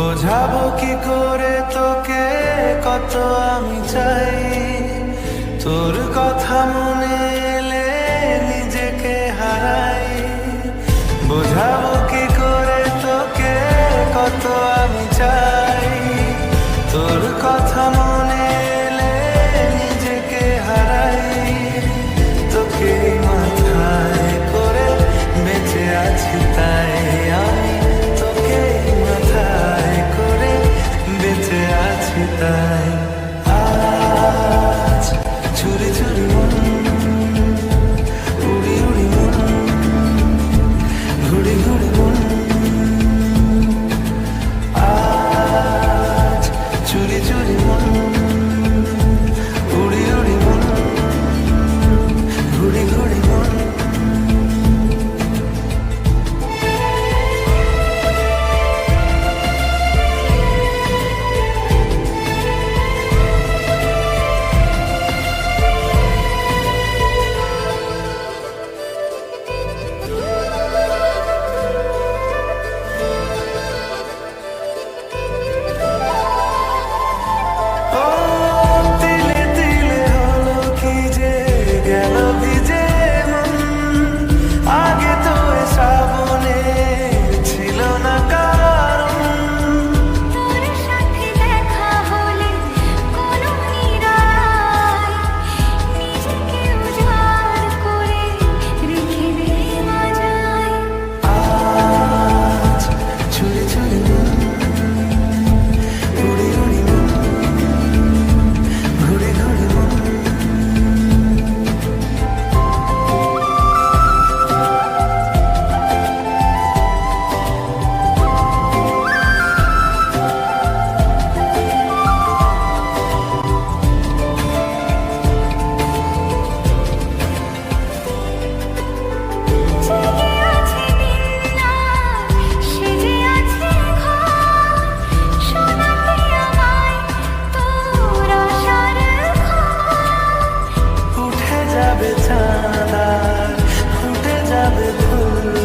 বোঝাবো কি করে তোকে কত আমি চাই। তোর কথা I যাবে চাঁদা ফুটে যাবে ফুল।